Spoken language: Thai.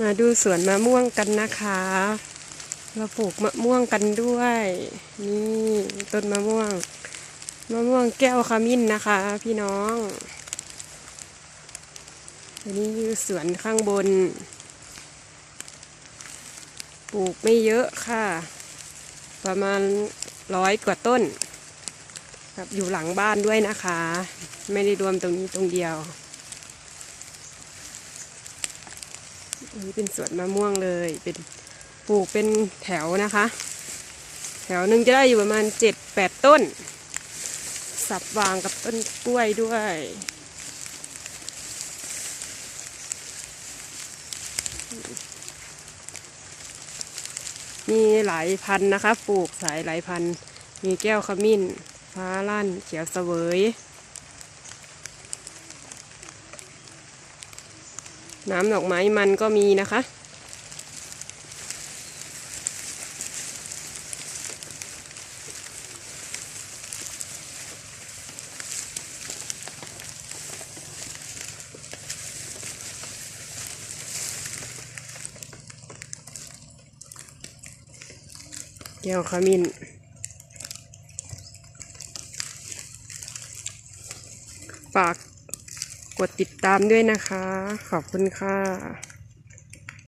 มาดูสวนมะม่วงกันนะคะ เราปลูกมะม่วงกันด้วย นี่ต้นมะม่วง มะม่วงแก้วขมิ้นนะคะ พี่น้องอันนี้คือสวนข้างบน ปลูกไม่เยอะค่ะ ประมาณร้อยกว่าต้น ครับอยู่หลังบ้านด้วยนะคะ ไม่ได้รวมตรงนี้ตรงเดียว นนี้เป็นสวนมะม่วงเลยเป็นปลูกเป็นแถวนะคะ แถวหนึ่งจะได้อยู่ประมาณเจ็ดแปดต้น สับวางกับต้นกล้วยด้วยมีหลายพันธุ์นะคะ ปลูกสายหลายพันธุ์มีแก้วขมิ้น ฟ้าลั่น เขียวเสวย น้ำดอกไม้มันก็มีนะคะแก้วขมิ้นฝาก กดติดตามด้วยนะคะ ขอบคุณค่ะ